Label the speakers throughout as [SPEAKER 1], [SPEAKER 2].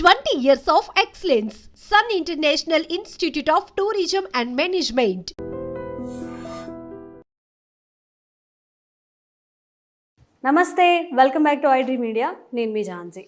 [SPEAKER 1] Twenty years of excellence. Sun international institute of tourism and management.
[SPEAKER 2] నమస్తే welcome back to iDream media నేను మీ Jhansi.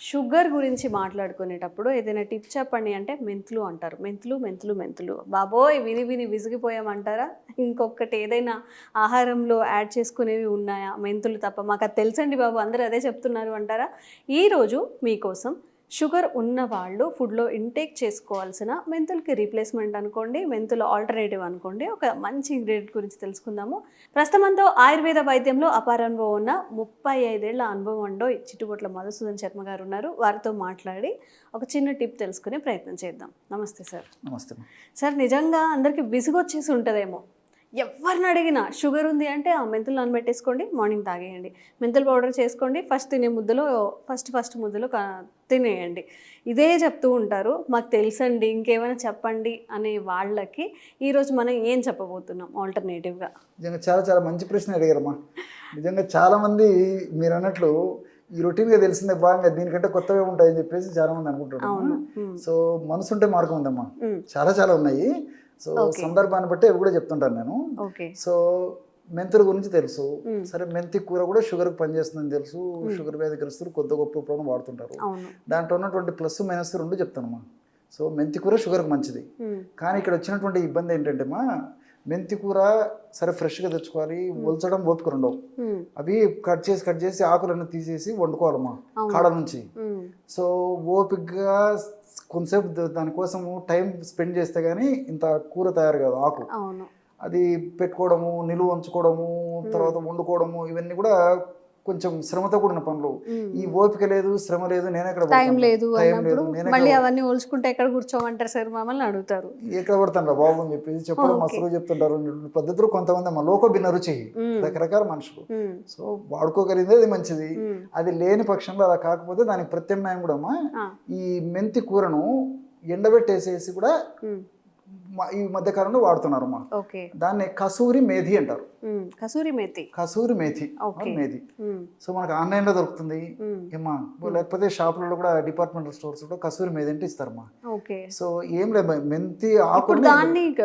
[SPEAKER 2] Sugar గురించి మాట్లాడుకునేటప్పుడు ఏదైనా tip చెప్పండి అంటే మెంతులు అంటారు. మెంతులు మెంతులు మెంతులు. బాబోయ్ విని విని విసిగిపోయామంటారా? ఇంకొకటి ఏదైనా ఆహారంలో యాడ్ చేసుకునేవి ఉన్నాయా? మెంతులు తప్ప మాకు అది తెలుసండి బాబు అందరూ అదే చెప్తున్నారు అంటారా? ఈరోజు మీకోసం షుగర్ ఉన్న వాళ్ళు ఫుడ్లో ఇంటేక్ చేసుకోవాల్సిన మెంతులకి రీప్లేస్మెంట్ అనుకోండి మెంతుల ఆల్టర్నేటివ్ అనుకోండి ఒక మంచి ఇంగ్రీడియంట్ గురించి తెలుసుకుందాము. ప్రస్తుతంతో ఆయుర్వేద వైద్యంలో అపార అనుభవం ఉన్న ముప్పై ఐదేళ్ళ అనుభవం ఉండో చిట్టుబొట్ల మధుసూదన్ శర్మ గారు ఉన్నారు. వారితో మాట్లాడి ఒక చిన్న టిప్ తెలుసుకునే ప్రయత్నం చేద్దాం. నమస్తే సార్.
[SPEAKER 3] నమస్తే.
[SPEAKER 2] సార్ నిజంగా అందరికీ విసుగొచ్చేసి ఉంటుందేమో. ఎవరిని అడిగినా షుగర్ ఉంది అంటే ఆ మెంతులు నానబెట్టేసుకోండి మార్నింగ్ తాగేయండి. మెంతులు పౌడర్ చేసుకోండి ఫస్ట్ తినే ముద్దలో ఫస్ట్ ఫస్ట్ ముద్దలో తినేయండి. ఇదే చెప్తూ ఉంటారు మాకు తెలుసండి ఇంకేమైనా చెప్పండి అనే వాళ్ళకి ఈరోజు మనం ఏం చెప్పబోతున్నాం ఆల్టర్నేటివ్గా
[SPEAKER 3] నిజంగా చాలా చాలా మంచి ప్రశ్న అడిగారమ్మా. నిజంగా చాలా మంది మీరు అన్నట్లు ఈ రొటీన్గా తెలిసిందే బాగా దీనికంటే కొత్తవే ఉంటాయని చెప్పేసి చాలా మంది అనుకుంటారు
[SPEAKER 2] అవును. మ్మ్.
[SPEAKER 3] సో మనసు ఉంటే మార్గం ఉందమ్మా.
[SPEAKER 2] మ్మ్.
[SPEAKER 3] చాలా చాలా ఉన్నాయి. సో. సందర్భాన్ని బట్టి అవి కూడా చెప్తుంటాను నేను. సో మెంతుల గురించి తెలుసు. సరే మెంతి కూర కూడా షుగర్కి పనిచేస్తుందని తెలుసు. షుగర్ వ్యాధిగ్రస్తులు కొద్ది గొప్ప ఇప్పుడు వాడుతుంటారు. దాంట్లో ఉన్నటువంటి ప్లస్ మైనస్ రెండు చెప్తానమ్మా సో మెంతి కూర షుగర్కి మంచిది. కానీ ఇక్కడ వచ్చినటువంటి ఇబ్బంది ఏంటంటే మా మెంతి కూర సరే ఫ్రెష్గా తెచ్చుకోవాలి. ఒలచడం ఓపిక ఉండవు. అవి కట్ చేసి కట్ చేసి ఆకులన్నీ తీసేసి వండుకోవాలమ్మా. కాడ నుంచి. సో ఓపికగా కొంతసేపు దానికోసము టైం స్పెండ్ చేస్తే కానీ ఇంత కూర తయారు కాదు ఆకు. అది పెట్టుకోవడము నిలువ ఉంచుకోవడము తర్వాత వండుకోవడము ఇవన్నీ కూడా కొంచెం శ్రమతో కూడిన పనులు. ఈ ఓపిక లేదు శ్రమ లేదు నేను ఎక్కడ
[SPEAKER 2] టైం? లేదు మళ్ళీ అవన్నీ ఓల్చుకుంటే ఎక్కడ కూర్చోమంటారు సార్ మమ్మల్ని అడుగుతారు
[SPEAKER 3] ఎక్కడ పడతాను బాబు అని చెప్పేసి చెప్పడం. అసలు చెప్తుంటారు పద్ధతులు కొంతమంది అమ్మ లోక భిన్న రుచి. రకరకాల మనుషులు. సో వాడుకోగలిగింది అది మంచిది. అది లేని పక్షంలో అలా కాకపోతే దానికి ప్రత్యామ్నాయం కూడా. ఈ మెంతి కూరను ఎండబెట్టేసేసి కూడా. మ- ఈ మధ్య కాలంలో వాడుతున్నారు అమ్మా.
[SPEAKER 2] ఓకే.
[SPEAKER 3] దాన్ని కసూరి మేథి అంటారు.
[SPEAKER 2] కసూరి మేతి.
[SPEAKER 3] కసూరి మేథి. మేథి. సో మనకు ఆన్లైన్లో దొరుకుతుంది.
[SPEAKER 2] మ్మ్.
[SPEAKER 3] ఏమ్మా లేకపోతే షాపులలో కూడా డిపార్ట్మెంటల్ స్టోర్స్ కూడా కసూరి మేథి అంటే ఇస్తారమ్మా.
[SPEAKER 2] ఓకే.
[SPEAKER 3] సో ఏం లేదు మెంతి ఆకులు
[SPEAKER 2] దాన్ని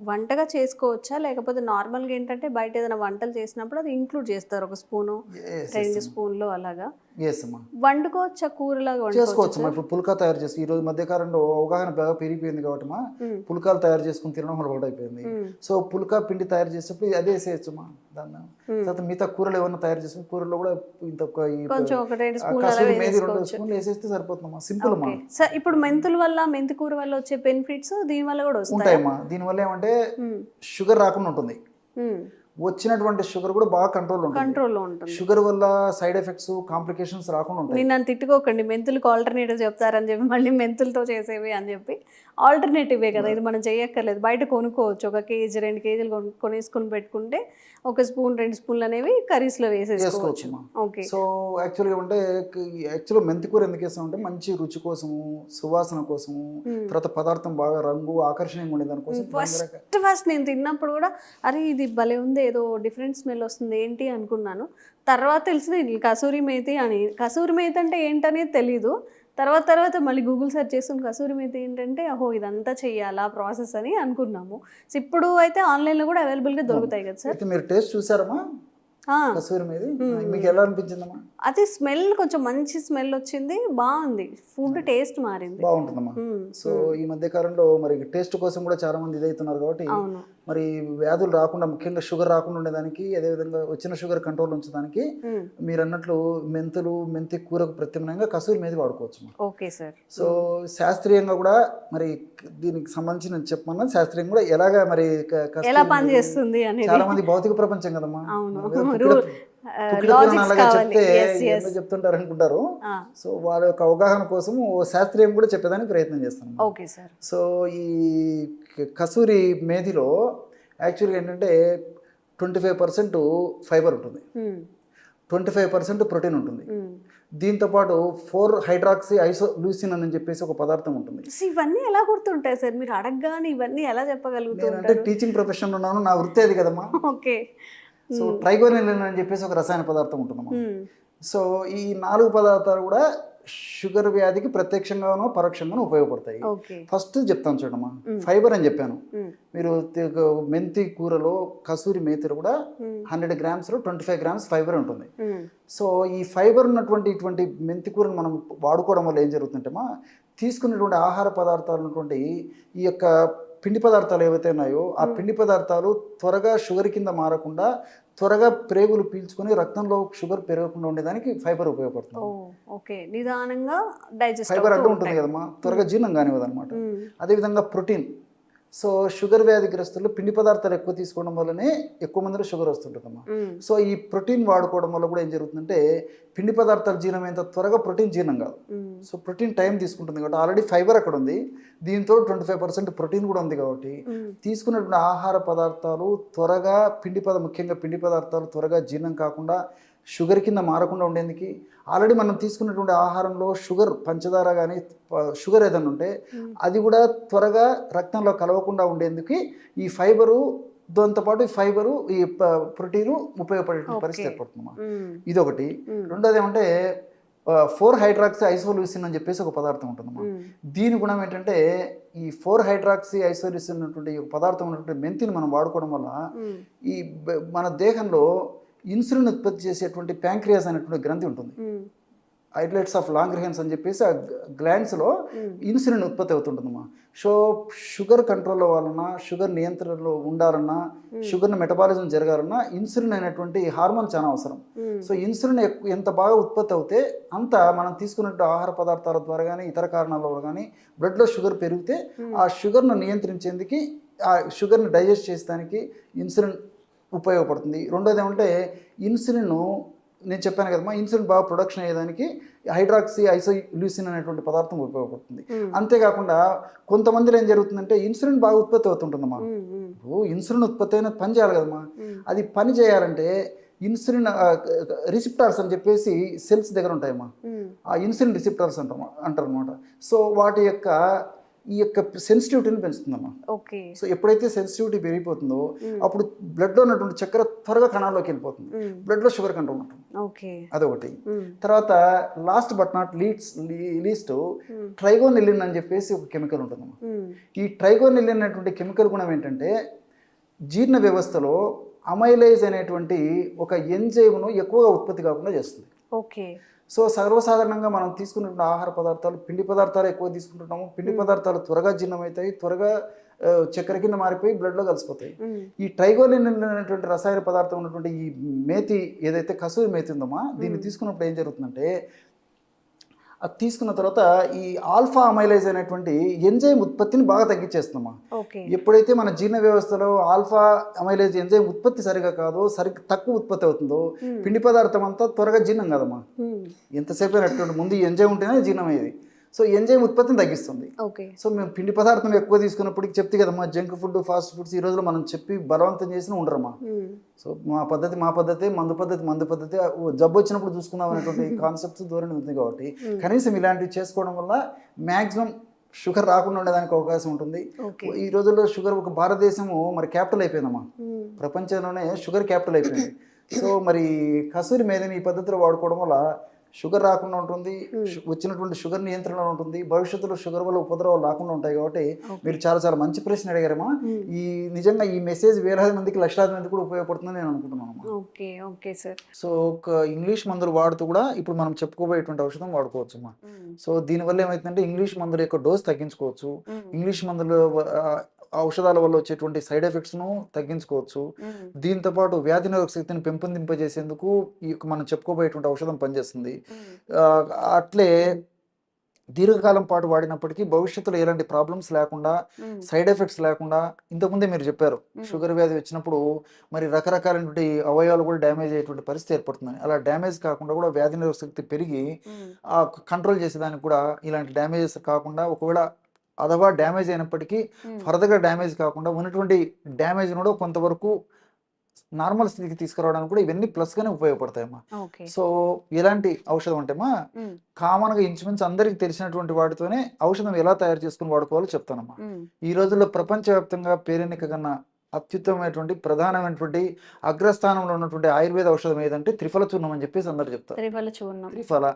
[SPEAKER 2] వంటగా చేసుకోవచ్చా? లేకపోతే నార్మల్గా ఏంటంటే బయట ఏదైనా వంటలు చేసినప్పుడు అది ఇంక్లూడ్ చేస్తారు ఒక స్పూను రెండు స్పూన్లు అలాగా? వండుకోవచ్చా? కూరలాగా
[SPEAKER 3] చేసుకోవచ్చు అమ్మా ఇప్పుడు పుల్కా తయారు చేసి ఈ రోజు మధ్య కాలంలో అవగాహన బాగా పెరిగిపోయింది కాబట్టి అమ్మా పుల్కాలు తయారు చేసుకుని తినడం అలవాటు అయిపోయింది సో పుల్కా పిండి తయారు చేసేటప్పుడు అదే వేసేయచ్చు అమ్మా దాన్ని తర్వాత మిగతా కూరలు ఏమన్నా తయారు చేసుకుని కూరలో కూడా ఇంత
[SPEAKER 2] రెండు స్పూన్లు
[SPEAKER 3] వేసేస్తే సరిపోతుందమ్మా. సింపుల్ అమ్మా.
[SPEAKER 2] ఇప్పుడు మెంతుల వల్ల మెంతి కూర వల్ల వచ్చే బెనిఫిట్స్ దీని వల్ల కూడా
[SPEAKER 3] ఉంటాయమ్మా. దీనివల్ల ఏమంటే షుగర్ రాకుండా ఉంటుంది. వచ్చినటువంటి షుగర్ కూడా బాగా కంట్రోల్ ఉంటుంది.
[SPEAKER 2] కంట్రోల్లో ఉంటుంది.
[SPEAKER 3] షుగర్ వల్ల సైడ్ ఎఫెక్ట్స్ కాంప్లికేషన్స్ రాకుండా ఉంటాయి.
[SPEAKER 2] నేను నన్ను తిట్టుకోకండి. మెంతులకు ఆల్టర్నేటివ్ చెప్తారని చెప్పి మళ్ళీ మెంతులతో చేసేవి అని చెప్పి ఆల్టర్నేటివే కదా ఇది మనం చేయక్కర్లేదు. బయట కొనుక్కోవచ్చు. ఒక కేజీ రెండు కేజీలు కొను- కొనేసుకొని పెట్టుకుంటే ఒక స్పూన్ రెండు స్పూన్లు అనేవి కర్రీస్లో వేసేసుకోవచ్చు. ఓకే.
[SPEAKER 3] సో యాక్చువల్గా అంటే యాక్చువల్గా మెంతి కూర ఎందుకు వేస్తామంటే మంచి రుచి కోసము సువాసన కోసము తర్వాత పదార్థం బాగా రంగు ఆకర్షణీయంగా ఉండే దానికోసం
[SPEAKER 2] ఫస్ట్ ఫస్ట్ నేను తిన్నప్పుడు కూడా అరే ఇది భలే ఉంది ఏదో డిఫరెంట్ స్మెల్ వస్తుంది ఏంటి అనుకున్నాను. తర్వాత తెలిసింది కసూరి మేతి అని. కసూరి మేతి అంటే ఏంటనేది తెలీదు. తర్వాత తర్వాత మళ్ళీ గూగుల్ సెర్చ్ చేసుకుని కసూరి మేతి ఏంటంటే అహో ఇదంతా చెయ్యాలా ప్రాసెస్ అని అనుకున్నాము. ఇప్పుడు అయితే ఆన్లైన్లో కూడా అవైలబుల్గా దొరుకుతాయి కదా సార్
[SPEAKER 3] మీరు టేస్ట్ చూసారమ్మా? కసూరి మీద మీకు ఎలా అనిపించిందమ్మా?
[SPEAKER 2] అది స్మెల్ కొంచెం మంచి స్మెల్ వచ్చింది బాగుంది. ఫుడ్ టేస్ట్ మారింది.
[SPEAKER 3] బాగుంటుందమ్మా.
[SPEAKER 2] మ్మ్.
[SPEAKER 3] సో ఈ మధ్య కాలంలో మరి టేస్ట్ కోసం కూడా చాలా మంది ఇదవుతున్నారు కాబట్టి మరి వ్యాధులు రాకుండా ముఖ్యంగా షుగర్ రాకుండా ఉండేదానికి అదేవిధంగా వచ్చిన షుగర్ కంట్రోల్ ఉంచడానికి. మీరు అన్నట్లు మెంతులు మెంతి కూరకు ప్రత్యామ్నాయంగా కసూరి మీద వాడుకోవచ్చు
[SPEAKER 2] ఓకే సార్.
[SPEAKER 3] సో శాస్త్రీయంగా కూడా మరి దీనికి సంబంధించి నేను చెప్పమన్నా శాస్త్రీయంగా కూడా ఎలాగా మరి
[SPEAKER 2] ఎలా పని
[SPEAKER 3] మేతి-
[SPEAKER 2] చేస్తుంది అనేది.
[SPEAKER 3] చాలా మంది భౌతిక ప్రపంచం కదమ్మా. ఏందో చెప్తుంటారు అనుకుంటారు. సో వాళ్ళ యొక్క అవగాహన కోసం శాస్త్రీయం కూడా చెప్పేదానికి ప్రయత్నం చేస్తాను.
[SPEAKER 2] ఓకే సార్
[SPEAKER 3] సో ఈ కసూరి మేధిలో యాక్చువల్గా ఏంటంటే ట్వంటీ ఫైవ్ పర్సెంట్ ఫైబర్ ఉంటుంది.
[SPEAKER 2] మ్మ్.
[SPEAKER 3] ట్వంటీ ఫైవ్ పర్సెంట్ ప్రోటీన్ ఉంటుంది.
[SPEAKER 2] మ్మ్.
[SPEAKER 3] దీంతోపాటు ఫోర్ హైడ్రాక్సీ ఐసో లూసిన్ అని చెప్పేసి ఒక పదార్థం ఉంటుంది.
[SPEAKER 2] ఇవన్నీ ఎలా గుర్తుంటాయి సార్ మీరు అడగగానే ఇవన్నీ ఎలా చెప్పగలుగుతూ
[SPEAKER 3] నేనంటే
[SPEAKER 2] ఉంటారు?
[SPEAKER 3] టీచింగ్ ప్రొఫెషన్లో ఉన్నాను నా వృత్తి అది కదమ్మా.
[SPEAKER 2] ఓకే
[SPEAKER 3] సో ట్రైగోనిలిన్ అని చెప్పేసి ఒక రసాయన పదార్థం ఉంటుందమ్మా
[SPEAKER 2] మ్మ్.
[SPEAKER 3] సో ఈ నాలుగు పదార్థాలు కూడా షుగర్ వ్యాధికి ప్రత్యక్షంగానో పరోక్షంగానో ఉపయోగపడతాయి ఫస్ట్ చెప్తాను చూడమ్మా
[SPEAKER 2] మ్.
[SPEAKER 3] ఫైబర్ అని చెప్పాను. మీరు మెంతి కూరలో కసూరి మేతిలో కూడా. హండ్రెడ్ గ్రామ్స్లో ట్వంటీ ఫైవ్ గ్రామ్స్ ఫైబర్ ఉంటుంది. సో ఈ ఫైబర్ ఉన్నటువంటి ఇటువంటి మెంతి కూరను మనం వాడుకోవడం వల్ల ఏం జరుగుతుందంటేమా తీసుకున్నటువంటి ఆహార పదార్థాలు ఉన్నటువంటి ఈ యొక్క పిండి పదార్థాలు ఏవైతే ఉన్నాయో ఆ పిండి పదార్థాలు త్వరగా షుగర్ కింద మారకుండా త్వరగా ప్రేగులు పీల్చుకొని రక్తంలో షుగర్ పెరగకుండా ఉండేదానికి ఫైబర్ ఉపయోగపడుతుంది.
[SPEAKER 2] ఓకే. నిదానంగా
[SPEAKER 3] ఫైబర్ అడ్డు ఉంటుంది కదమ్మా. త్వరగా జీర్ణం కానివ్వదు అనమాట అదేవిధంగా ప్రోటీన్. సో షుగర్ వ్యాధిగ్రస్తులు పిండి పదార్థాలు ఎక్కువ తీసుకోవడం వల్లనే ఎక్కువ మందిలో షుగర్ వస్తుంటుందమ్మా. సో ఈ ప్రోటీన్ వాడుకోవడం వల్ల కూడా ఏం జరుగుతుందంటే పిండి పదార్థాలు జీర్ణమైనంత త్వరగా ప్రోటీన్ జీర్ణం కాదు. సో ప్రోటీన్ టైం తీసుకుంటుంది కాబట్టి ఆల్రెడీ ఫైబర్ అక్కడ ఉంది. దీంతో ట్వంటీ ఫైవ్ పర్సెంట్ ప్రోటీన్ కూడా ఉంది కాబట్టి తీసుకున్నటువంటి ఆహార పదార్థాలు త్వరగా పిండి పద ముఖ్యంగా పిండి పదార్థాలు త్వరగా జీర్ణం కాకుండా షుగర్ కింద మారకుండా ఉండేందుకు. ఆల్రెడీ మనం తీసుకున్నటువంటి ఆహారంలో షుగర్ పంచదార కానీ షుగర్ ఏదైనా ఉంటే అది కూడా త్వరగా రక్తంలో కలవకుండా ఉండేందుకు ఈ ఫైబరు దాంతోపాటు ఈ ఫైబరు ఈ ప్రోటీను ఉపయోగపడే పరిస్థితి. ఏర్పడుతుందన్నమాట. ఇది ఒకటి రెండోది ఏమంటే ఫోర్ హైడ్రాక్సీ ఐసోల్యూసిన్ అని చెప్పేసి ఒక పదార్థం ఉంటుందన్నమాట. దీని గుణం ఏంటంటే ఈ ఫోర్ హైడ్రాక్సీ ఐసోల్యూసిన్ ఉన్నటువంటి పదార్థం ఉన్నటువంటి మెంతిని మనం వాడుకోవడం వల్ల ఈ మన దేహంలో ఇన్సులిన్ ఉత్పత్తి చేసేటువంటి ప్యాంక్రియాస్ అనేటువంటి గ్రంథి ఉంటుంది. ఐడ్లెట్స్ ఆఫ్ లాంగ్రిహెన్స్ అని చెప్పేసి ఆ గ్లాండ్స్లో ఇన్సులిన్ ఉత్పత్తి అవుతుంటుందమ్మా. సో షుగర్ కంట్రోల్ అవ్వాలన్నా షుగర్ నియంత్రణలో ఉండాలన్నా షుగర్ని మెటబాలిజం జరగాలన్నా ఇన్సులిన్ అనేటువంటి హార్మోన్ చాలా అవసరం. సో ఇన్సులిన్ ఎంత బాగా ఉత్పత్తి అవుతే అంత మనం తీసుకున్నట్టు ఆహార పదార్థాల ద్వారా కానీ ఇతర కారణాల వల్ల కానీ బ్లడ్లో షుగర్ పెరిగితే ఆ షుగర్ను నియంత్రించేందుకు ఆ షుగర్ని డైజెస్ట్ చేసేదానికి ఇన్సులిన్ ఉపయోగపడుతుంది. రెండోది ఏమంటే ఇన్సులిన్ నేను చెప్పాను కదమ్మా ఇన్సులిన్ బాగా ప్రొడక్షన్ అయ్యేదానికి హైడ్రాక్సీ ఐసోల్యూసిన్ అనేటువంటి పదార్థం ఉపయోగపడుతుంది. అంతేకాకుండా కొంతమందిలో ఏం జరుగుతుందంటే ఇన్సులిన్ బాగా ఉత్పత్తి అవుతుంటుందమ్మా. ఇప్పుడు ఇన్సులిన్ ఉత్పత్తి అయిన పని చేయాలి కదమ్మా. అది పని చేయాలంటే ఇన్సులిన్ రిసిప్టార్స్ అని చెప్పేసి సెల్స్ దగ్గర ఉంటాయమ్మా. ఆ ఇన్సులిన్ రిసిప్టార్స్ అంటారు అంటారు అనమాట సో వాటి యొక్క ఈ యొక్క సెన్సిటివిటీని పెంచుతుందమ్మా.
[SPEAKER 2] ఓకే.
[SPEAKER 3] సో ఎప్పుడైతే సెన్సిటివిటీ పెరిగిపోతుందో అప్పుడు బ్లడ్లో ఉన్నటువంటి చక్కెర త్వరగా కణాల్లోకి వెళ్ళిపోతుంది. బ్లడ్లో షుగర్ కంట్రోల్ ఉంటుంది.
[SPEAKER 2] ఓకే.
[SPEAKER 3] అదొకటి. తర్వాత last but not leads least trigonelline అని చెప్పేసి ఒక కెమికల్ ఉంటుందమ్మా. ఈ ట్రైగోనిలిన్ అనేటువంటి కెమికల్ గుణం ఏంటంటే జీర్ణ వ్యవస్థలో అమైలైజ్ అనేటువంటి ఒక ఎంజైమ్ను ఎక్కువగా ఉత్పత్తి కాకుండా చేస్తుంది.
[SPEAKER 2] ఓకే.
[SPEAKER 3] సో సర్వసాధారణంగా మనం తీసుకున్న ఆహార పదార్థాలు పిండి పదార్థాలు ఎక్కువ తీసుకుంటున్నాము. పిండి పదార్థాలు త్వరగా జీర్ణమవుతాయి త్వరగా చక్కెర కింద మారిపోయి బ్లడ్లో కలిసిపోతాయి. ఈ ట్రైగోలిన్ అనేటువంటి రసాయన పదార్థం ఉన్నటువంటి ఈ మేతి ఏదైతే కసూరి మేతి ఉందమ్మా దీన్ని తీసుకున్నప్పుడు ఏం జరుగుతుందంటే అది తీసుకున్న తర్వాత ఈ ఆల్ఫా అమైలైజ్ అనేటువంటి ఎంజైమ్ ఉత్పత్తిని బాగా తగ్గించేస్తుందమ్మా.
[SPEAKER 2] ఓకే.
[SPEAKER 3] ఎప్పుడైతే మన జీర్ణ వ్యవస్థలో ఆల్ఫా అమైలేజ్ ఎంజైమ్ ఉత్పత్తి సరిగా కాదో సరి తక్కువ ఉత్పత్తి అవుతుందో పిండి పదార్థం అంతా త్వరగా జీర్ణం కాదమ్మా. ఎంతసేపు అయినటువంటి ముందు ఎంజైమ్ ఉంటేనే జీర్ణం అయ్యేది సో ఎంజైమ్ ఉత్పత్తిని తగ్గిస్తుంది.
[SPEAKER 2] ఓకే.
[SPEAKER 3] సో మేము పిండి పదార్థం ఎక్కువ తీసుకున్నప్పటికి చెప్తే కదమ్మా జంక్ ఫుడ్ ఫాస్ట్ ఫుడ్స్ ఈ రోజులో మనం చెప్పి బలవంతం చేసిన ఉండరమ్మా. సో మా పద్ధతి మా పద్ధతి మందు పద్ధతి మందు పద్ధతి జబ్బు వచ్చినప్పుడు చూసుకుందాం అనేటువంటి కాన్సెప్ట్స్ ధోరణి ఉంది కాబట్టి కనీసం ఇలాంటివి చేసుకోవడం వల్ల మ్యాక్సిమం షుగర్ రాకుండా ఉండడానికి అవకాశం ఉంటుంది. ఈ రోజుల్లో షుగర్ ఒక భారతదేశము మరి క్యాపిటల్ అయిపోయిందమ్మా. ప్రపంచంలోనే షుగర్ క్యాపిటల్ అయిపోయింది. సో మరి కసూరి మేదని ఈ పద్ధతిలో వాడుకోవడం వల్ల షుగర్ రాకుండా ఉంటుంది వచ్చినటువంటి షుగర్ నియంత్రణలో ఉంటుంది భవిష్యత్తులో షుగర్ వల్ల ఉపద్రవాలు రాకుండా ఉంటాయి కాబట్టి మీరు చాలా చాలా మంచి ప్రశ్న అడిగారమ్మా ఈ నిజంగా ఈ మెసేజ్ వేలాది మందికి లక్షలాది మందికి కూడా ఉపయోగపడుతుందని నేను అనుకుంటున్నాను
[SPEAKER 2] ఓకే ఓకే సార్.
[SPEAKER 3] సో ఒక ఇంగ్లీష్ మందులు వాడుతూ కూడా ఇప్పుడు మనం చెప్పుకోబోయేటువంటి ఔషధం వాడుకోవచ్చు అమ్మా. సో దీనివల్ల ఏమవుతుందంటే ఇంగ్లీష్ మందుల యొక్క డోస్ తగ్గించుకోవచ్చు. ఇంగ్లీష్ మందులు ఔషధాల వల్ల వచ్చేటువంటి సైడ్ ఎఫెక్ట్స్ను తగ్గించుకోవచ్చు. దీంతో పాటు వ్యాధి నిరోధక శక్తిని పెంపొందింపజేసేందుకు ఈ మనం చెప్పుకోబోయేటువంటి ఔషధం పనిచేస్తుంది. అట్లే దీర్ఘకాలం పాటు వాడినప్పటికీ భవిష్యత్తులో ఎలాంటి ప్రాబ్లమ్స్ లేకుండా సైడ్ ఎఫెక్ట్స్ లేకుండా ఇంతకుముందే మీరు చెప్పారు షుగర్ వ్యాధి వచ్చినప్పుడు మరి రకరకాలైనటువంటి అవయవాలు కూడా డ్యామేజ్ అయ్యేటువంటి పరిస్థితి ఏర్పడుతుంది. అలా డ్యామేజ్ కాకుండా కూడా వ్యాధి నిరోధక శక్తి పెరిగి ఆ కంట్రోల్ చేసేదానికి కూడా ఇలాంటి డ్యామేజెస్ కాకుండా ఒకవేళ అథవా డ్యామేజ్ అయినప్పటికీ ఫర్దర్గా డ్యామేజ్ కాకుండా ఉన్నటువంటి డ్యామేజ్ కూడా కొంతవరకు నార్మల్ స్థితికి తీసుకురావడానికి కూడా ఇవన్నీ ప్లస్గానే ఉపయోగపడతాయమ్మా.
[SPEAKER 2] ఓకే.
[SPEAKER 3] సో ఎలాంటి ఔషధం అంటేమా కామన్గా ఇంచుమించు అందరికీ తెలిసినటువంటి వాటితోనే ఔషధం ఎలా తయారు చేసుకుని వాడుకోవాలో చెప్తానమ్మా. ఈ రోజుల్లో ప్రపంచవ్యాప్తంగా పేరెన్నిక కన్నా అత్యుత్తమైనటువంటి ప్రధానమైనటువంటి అగ్రస్థానంలో ఉన్నటువంటి ఆయుర్వేద ఔషధం ఏదంటే త్రిఫల చూర్ణం అని చెప్పేసి అందరు చెప్తారు.
[SPEAKER 2] త్రిఫల చూర్ణం.
[SPEAKER 3] త్రిఫల.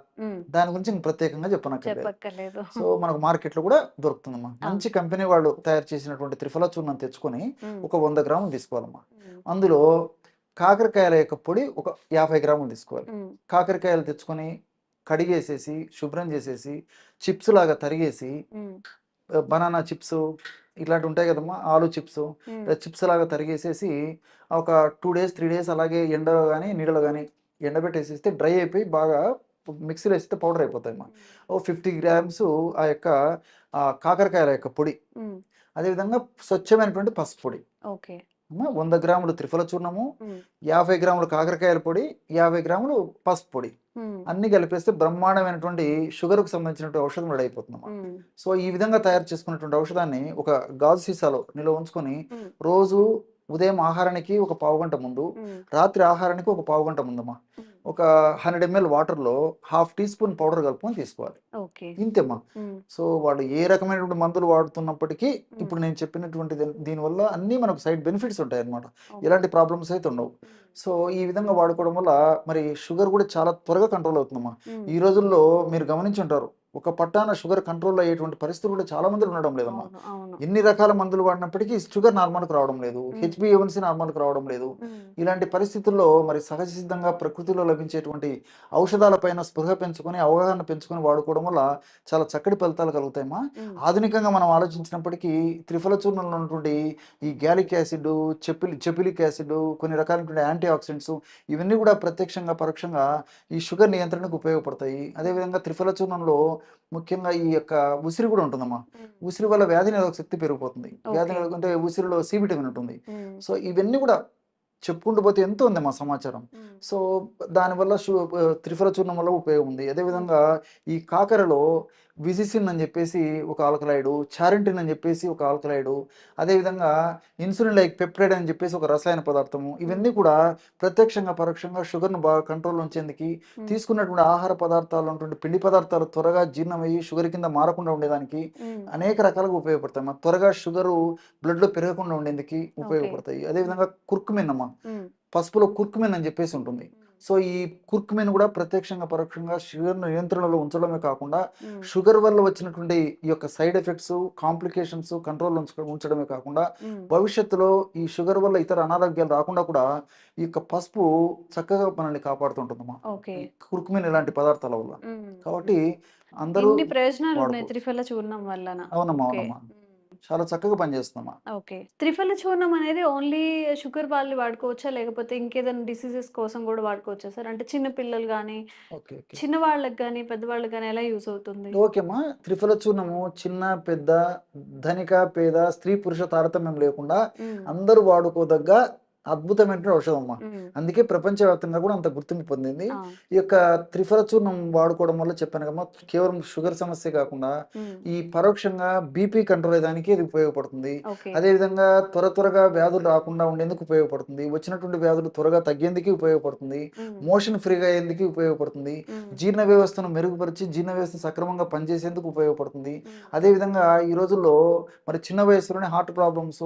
[SPEAKER 3] దాని గురించి ప్రత్యేకంగా చెప్పనక్కర్లేదు. సో మనకు మార్కెట్లో కూడా దొరుకుతుందమ్మా. మంచి కంపెనీ వాళ్ళు తయారు చేసినటువంటి త్రిఫల చూర్ణం తెచ్చుకొని ఒక వంద గ్రాములు తీసుకోవాలమ్మా. అందులో కాకరకాయల యొక్క పొడి ఒక యాభై గ్రాములు తీసుకోవాలి. కాకరకాయలు తెచ్చుకొని కడిగేసేసి శుభ్రం చేసేసి చిప్స్ లాగా తరిగేసి బనానా చిప్స్ ఇట్లాంటి ఉంటాయి కదమ్మా ఆలు చిప్స్. చిప్స్ లాగా తరిగేసేసి ఒక టూ డేస్ త్రీ డేస్ అలాగే ఎండలో కానీ నీడలో కానీ ఎండబెట్టేసేస్తే డ్రై అయిపోయి బాగా మిక్సీలో వేస్తే పౌడర్ అయిపోతాయి అమ్మా. ఓ ఫిఫ్టీ గ్రామ్స్ ఆ యొక్క కాకరకాయల యొక్క పొడి. అదేవిధంగా స్వచ్ఛమైనటువంటి పసుపు పొడి.
[SPEAKER 2] ఓకే.
[SPEAKER 3] అమ్మా, వంద గ్రాములు త్రిఫల చూర్ణము యాభై గ్రాములు కాకరకాయల పొడి యాభై గ్రాములు పసుపు పొడి. అన్ని కలిపేస్తే బ్రహ్మాండమైనటువంటి షుగర్కు సంబంధించినటువంటి ఔషధం రెడీ అయిపోతుందమ్మా సో ఈ విధంగా తయారు చేసుకున్నటువంటి ఔషధాన్ని ఒక గాజు సీసాలో నిల్వ ఉంచుకొని రోజు ఉదయం ఆహారానికి ఒక పావు గంట ముందు రాత్రి ఆహారానికి ఒక పావు గంట ముందమ్మా. ఒక హండ్రెడ్ ఎంఎల్ వాటర్లో హాఫ్ టీ స్పూన్ పౌడర్ కలుపుకొని తీసుకోవాలి. ఇంతేమ్మా. సో వాళ్ళు ఏ రకమైనటువంటి మందులు వాడుతున్నప్పటికీ ఇప్పుడు నేను చెప్పినటువంటి దీని- దీనివల్ల అన్నీ మనకు సైడ్ బెనిఫిట్స్ ఉంటాయి అన్నమాట
[SPEAKER 2] ఓకే.
[SPEAKER 3] ఎలాంటి ప్రాబ్లమ్స్ అయితే ఉండవు. సో ఈ విధంగా వాడుకోవడం వల్ల మరి షుగర్ కూడా చాలా త్వరగా కంట్రోల్ అవుతుందమ్మా. ఈ రోజుల్లో మీరు గమనించి ఉంటారు. ఒక పట్టాన షుగర్ కంట్రోల్ అయ్యేటువంటి పరిస్థితులు కూడా చాలా మంది ఉండడం లేదమ్మా. ఎన్ని రకాల మందులు వాడినప్పటికీ షుగర్ నార్మల్కి రావడం లేదు. హెచ్బిఎవన్సీ నార్మల్కి రావడం లేదు. ఇలాంటి పరిస్థితుల్లో మరి సహజ సిద్ధంగా ప్రకృతిలో లభించేటువంటి ఔషధాలపైన స్పృహ పెంచుకొని అవగాహన పెంచుకొని వాడుకోవడం వల్ల చాలా చక్కటి ఫలితాలు కలుగుతాయమ్మా. ఆధునికంగా మనం ఆలోచించినప్పటికీ త్రిఫల చూర్ణంలో ఉన్నటువంటి ఈ గ్యాలిక్ యాసిడ్ చెపిలి చెపిలిక్ యాసిడ్ కొన్ని రకాలైనటువంటి యాంటీ ఆక్సిడెంట్స్ ఇవన్నీ కూడా ప్రత్యక్షంగా పరోక్షంగా ఈ షుగర్ నియంత్రణకు ఉపయోగపడతాయి. అదేవిధంగా త్రిఫల చూర్ణంలో ముఖ్యంగా ఈ యొక్క ఉసిరి కూడా ఉంటుందమ్మా. ఉసిరి వల్ల వ్యాధి నిరోధక శక్తి పెరిగిపోతుంది. వ్యాధి. నిరోధక అంటే ఉసిరిలో సి విటమిన్ ఉంటుంది. సో ఇవన్నీ కూడా చెప్పుకుంటూ పోతే ఎంతో ఉంది మా సమాచారం సో దానివల్ల షు త్రిఫల చూర్ణం వల్ల ఉపయోగం ఉంది. అదేవిధంగా ఈ కాకరలో విజిసిన్ అని చెప్పేసి ఒక ఆల్కలైడు చారింటిన్ అని చెప్పేసి ఒక ఆల్కలైడు అదేవిధంగా ఇన్సులిన్ లైక్ పెప్టైడ్ అని చెప్పేసి ఒక రసాయన పదార్థము ఇవన్నీ కూడా ప్రత్యక్షంగా పరోక్షంగా షుగర్ను బాగా కంట్రోల్ ఉంచేందుకు తీసుకున్నటువంటి ఆహార పదార్థాలు ఉన్నటువంటి పిండి పదార్థాలు త్వరగా జీర్ణమయ్యి షుగర్ కింద మారకుండా ఉండేదానికి అనేక రకాలుగా ఉపయోగపడతాయి. త్వరగా షుగరు బ్లడ్లో పెరగకుండా ఉండేందుకు ఉపయోగపడతాయి. అదేవిధంగా కుర్కుమిన్ అమ్మా పసుపులో కుర్కుమిన్ అని చెప్పేసి ఉంటుంది. సో ఈ కుర్కుమిన్ కూడా ప్రత్యక్షంగా పరోక్షంగా షుగర్ నియంత్రణలో ఉంచడమే కాకుండా షుగర్ వల్ల వచ్చినటువంటి ఈ యొక్క సైడ్ ఎఫెక్ట్స్ కాంప్లికేషన్స్ కంట్రోల్ ఉంచడమే కాకుండా భవిష్యత్తులో ఈ షుగర్ వల్ల ఇతర అనారోగ్యాలు రాకుండా కూడా ఈ యొక్క పసుపు చక్కగా మనల్ని కాపాడుతుంటుందమ్మా. కుర్కుమిన్ ఇలాంటి పదార్థాల వల్ల. కాబట్టి అందరూ
[SPEAKER 2] ప్రయోజనాలు ఉన్నాయి?
[SPEAKER 3] వాడుకోవచ్చు.
[SPEAKER 2] త్రిఫల చూర్ణం వలన
[SPEAKER 3] అవునమ్మా అవునమ్మా. చాలా చక్కగా పనిచేస్తుందమ్మా.
[SPEAKER 2] ఓకే. త్రిఫల చూర్ణం అనేది ఓన్లీ షుగర్ వాళ్ళు వాడుకోవచ్చా? లేకపోతే ఇంకేదైనా డిసీజెస్ కోసం కూడా వాడుకోవచ్చా సార్? అంటే చిన్న పిల్లలు కానీ
[SPEAKER 3] ఓకే ఓకే.
[SPEAKER 2] చిన్న వాళ్ళకి కానీ పెద్దవాళ్ళకి కానీ ఎలా యూజ్ అవుతుంది?
[SPEAKER 3] ఓకేమ్మా. త్రిఫల చూర్ణము చిన్న పెద్ద ధనిక పేద స్త్రీ పురుష తారతమ్యం లేకుండా
[SPEAKER 2] ఉమ్,
[SPEAKER 3] అందరూ వాడుకోదగ్గ అద్భుతమైన ఔషధం అమ్మా. అందుకే ప్రపంచవ్యాప్తంగా కూడా అంత గుర్తింపు పొందింది. ఈ యొక్క త్రిఫల చూర్ణం వాడుకోవడం వల్ల చెప్పాను కమ్మా కేవలం షుగర్ సమస్య కాకుండా ఈ పరోక్షంగా బీపీ కంట్రోల్ అయ్యడానికి ఇది ఉపయోగపడుతుంది.
[SPEAKER 2] ఓకే.
[SPEAKER 3] అదేవిధంగా త్వర త్వరగా వ్యాధులు రాకుండా ఉండేందుకు ఉపయోగపడుతుంది. వచ్చినటువంటి వ్యాధులు త్వరగా తగ్గేందుకు ఉపయోగపడుతుంది. మోషన్ ఫ్రీగా అయ్యేందుకు ఉపయోగపడుతుంది. జీర్ణ వ్యవస్థను మెరుగుపరిచి జీర్ణ వ్యవస్థ సక్రమంగా పనిచేసేందుకు ఉపయోగపడుతుంది.
[SPEAKER 2] ఉమ్,
[SPEAKER 3] అదేవిధంగా ఈ రోజుల్లో మరి చిన్న వయసులోనే హార్ట్ ప్రాబ్లమ్స్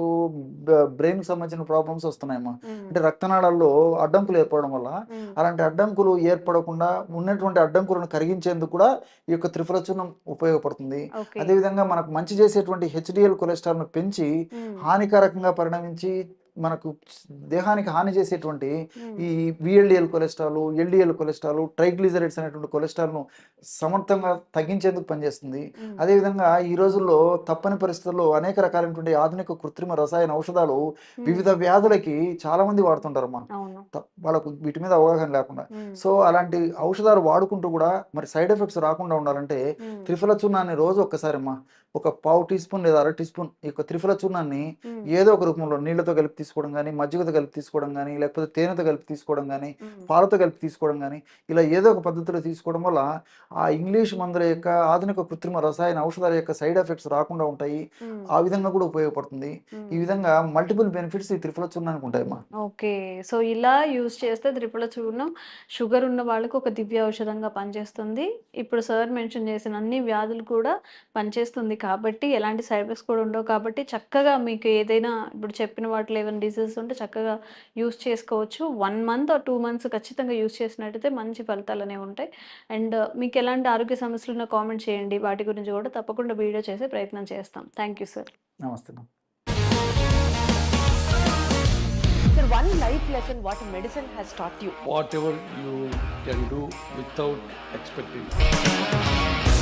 [SPEAKER 3] బ్రెయిన్కి సంబంధించిన ప్రాబ్లమ్స్ వస్తున్నాయమ్మా. అంటే రక్తనాళాల్లో అడ్డంకులు ఏర్పడడం వల్ల అలాంటి అడ్డంకులు ఏర్పడకుండా ఉన్నటువంటి అడ్డంకులను కరిగించేందుకు కూడా ఈ యొక్క త్రిఫల చూర్ణం ఉపయోగపడుతుంది అదేవిధంగా మనకు మంచి చేసేటువంటి హెచ్డిఎల్ కొలెస్ట్రాల్ను పెంచి హానికారకంగా పరిణమించి మనకు దేహానికి హాని చేసేటువంటి ఈ VLDL cholesterol LDL cholesterol triglycerides అనేటువంటి కొలెస్ట్రాల్ను సమర్థంగా తగ్గించేందుకు పనిచేస్తుంది. అదేవిధంగా ఈ రోజుల్లో తప్పని పరిస్థితుల్లో అనేక రకాలైనటువంటి ఆధునిక కృత్రిమ రసాయన ఔషధాలు వివిధ వ్యాధులకి చాలా మంది వాడుతుంటారమ్మా
[SPEAKER 2] అవును.
[SPEAKER 3] త- వాళ్ళకు వీటి మీద అవగాహన లేకుండా. సో అలాంటి ఔషధాలు వాడుకుంటూ కూడా మరి సైడ్ ఎఫెక్ట్స్ రాకుండా ఉండాలంటే త్రిఫల చూర్ణాన్ని రోజు ఒక్కసారి అమ్మా ఒక పావు టీ స్పూన్ లేదా అర టీ స్పూన్ ఈ యొక్క త్రిఫల చూర్ణాన్ని ఏదో ఒక రూపంలో నీళ్ళతో కలిపి తీసుకోవడం కానీ మజ్జిగతో కలిపి తీసుకోవడం కానీ లేకపోతే తేనెతో కలిపి తీసుకోవడం కానీ పాలతో కలిపి తీసుకోవడం కానీ ఇలా ఏదో ఒక పద్ధతిలో తీసుకోవడం వల్ల ఆ ఇంగ్లీష్ మందుల యొక్క ఆధునిక కృత్రిమ రసాయన ఔషధాల యొక్క సైడ్ ఎఫెక్ట్స్ రాకుండా ఉంటాయి. ఆ విధంగా కూడా ఉపయోగపడుతుంది. ఈ విధంగా మల్టిపుల్ బెనిఫిట్స్ ఈ త్రిఫల చూర్ణానికి ఉంటాయమ్మా.
[SPEAKER 2] ఓకే. సో ఇలా యూజ్ చేస్తే త్రిపుల చూర్ణం షుగర్ ఉన్న వాళ్ళకి ఒక దివ్య ఔషధంగా పనిచేస్తుంది. ఇప్పుడు సార్ మెన్షన్ చేసిన అన్ని వ్యాధులు కూడా పనిచేస్తుంది కాబట్టి ఎలాంటి సైడ్ ఎఫెక్ట్స్ కూడా ఉండవు కాబట్టి చక్కగా మీకు ఏదైనా ఇప్పుడు చెప్పిన వాటిలో
[SPEAKER 4] ఏమైనా డిసీజెస్ ఉంటే చక్కగా యూస్ చేసుకోవచ్చు one month or two months ఖచ్చితంగా యూస్ చేసినట్టయితే మంచి ఫలితాలు అనేవి ఉంటాయి అండ్ మీకు ఎలాంటి ఆరోగ్య సమస్యలు ఉన్నా కామెంట్ చేయండి వాటి గురించి కూడా తప్పకుండా వీడియో చేసే ప్రయత్నం చేస్తాం థ్యాంక్ యూ సార్
[SPEAKER 3] నమస్తే.
[SPEAKER 5] Sir, one life lesson what medicine has taught you.
[SPEAKER 6] whatever you can do without expecting.